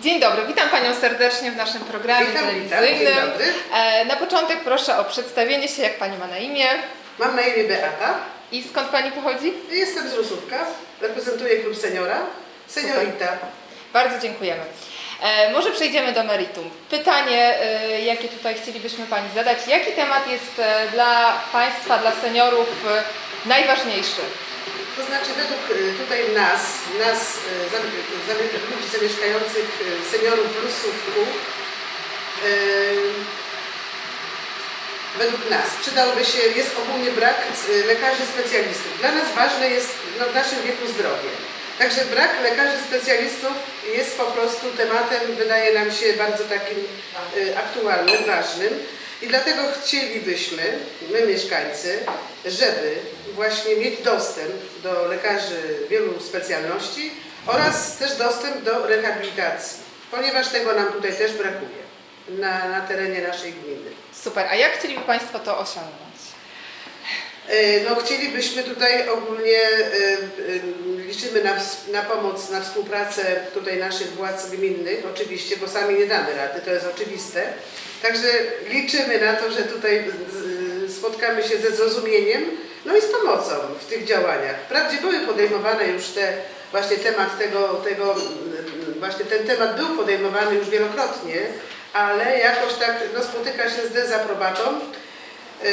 Dzień dobry, witam Panią serdecznie w naszym programie Witam, witam. telewizyjnym. Dzień dobry. E, Na początek proszę o przedstawienie się, jak Pani ma na imię Mam na imię Beata. i skąd Pani pochodzi? Jestem z Rusówka. Reprezentuję klub seniora. Seniorita. Bardzo dziękujemy. E, może przejdziemy do meritum. Pytanie, e, jakie tutaj chcielibyśmy Pani zadać. Jaki temat jest e, dla Państwa, dla seniorów e, najważniejszy? To znaczy według y, tutaj nas, nas y, za- ludzi zamieszkających, y, seniorów w y, według nas przydałby się, jest ogólnie brak y, lekarzy specjalistów. Dla nas ważne jest no, w naszym wieku zdrowie. Także brak lekarzy specjalistów jest po prostu tematem, wydaje nam się, bardzo takim y, aktualnym, ważnym. I dlatego chcielibyśmy, my mieszkańcy, żeby właśnie mieć dostęp do lekarzy wielu specjalności oraz też dostęp do rehabilitacji, ponieważ tego nam tutaj też brakuje na, na terenie naszej gminy. Super, a jak chcieliby Państwo to osiągnąć? E, No, chcielibyśmy tutaj ogólnie, e, e, liczymy na, na pomoc, na współpracę tutaj naszych władz gminnych, oczywiście, bo sami nie damy rady, to jest oczywiste. Także liczymy na to, że tutaj spotkamy się ze zrozumieniem, no i z pomocą w tych działaniach. Wprawdzie były podejmowane już te, właśnie temat tego, tego, właśnie ten temat był podejmowany już wielokrotnie, ale jakoś tak no, spotyka się z dezaprobatą. Yy,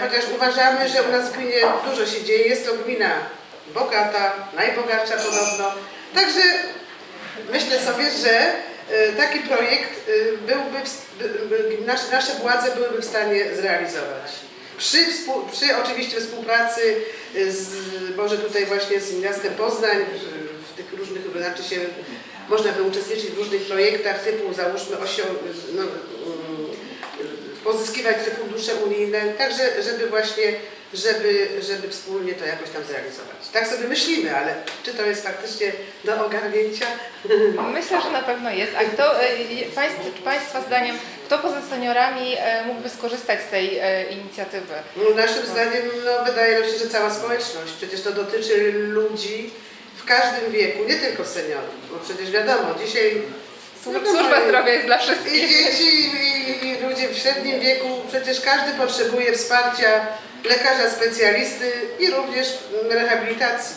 Chociaż uważamy, że u nas w gminie dużo się dzieje. Jest to gmina bogata, najbogatsza podobno. Także myślę sobie, że yy, taki projekt yy, byłby, nasze, władze byłyby w stanie zrealizować. Przy, współ, przy oczywiście współpracy z, może tutaj właśnie z miastem Poznań, w, w tych różnych, znaczy się, można by uczestniczyć w różnych projektach typu załóżmy osio, no, mm, pozyskiwać te fundusze unijne, także żeby właśnie, żeby, żeby wspólnie to jakoś tam zrealizować. Tak sobie myślimy, ale czy to jest faktycznie do ogarnięcia? Myślę, że na pewno jest. A kto, e, państw, Państwa zdaniem, kto poza seniorami e, mógłby skorzystać z tej e, inicjatywy? No, naszym zdaniem no, wydaje nam się, że cała społeczność. Przecież to dotyczy ludzi w każdym wieku, nie tylko seniorów. Bo przecież wiadomo, dzisiaj Służba, i- zdrowia jest dla I wszystkich. dzieci, i, i ludzie w średnim wieku, przecież każdy potrzebuje wsparcia lekarza specjalisty i również rehabilitacji.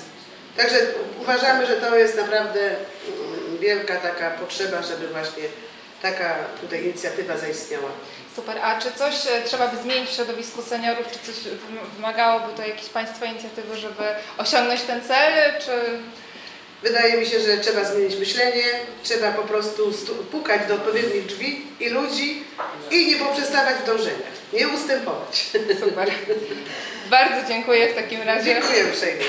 Także uważamy, że to jest naprawdę mm, wielka taka potrzeba, żeby właśnie taka tutaj inicjatywa zaistniała. Super. A czy coś e, trzeba by zmienić w środowisku seniorów? Czy coś wym- wymagałoby to jakiejś Państwa inicjatywy, żeby osiągnąć ten cel? Czy... Wydaje mi się, że trzeba zmienić myślenie, trzeba po prostu stu- pukać do odpowiednich drzwi i ludzi i nie poprzestawać w dążeniach, nie ustępować. Super. Bardzo dziękuję w takim razie. Dziękuję uprzejmie.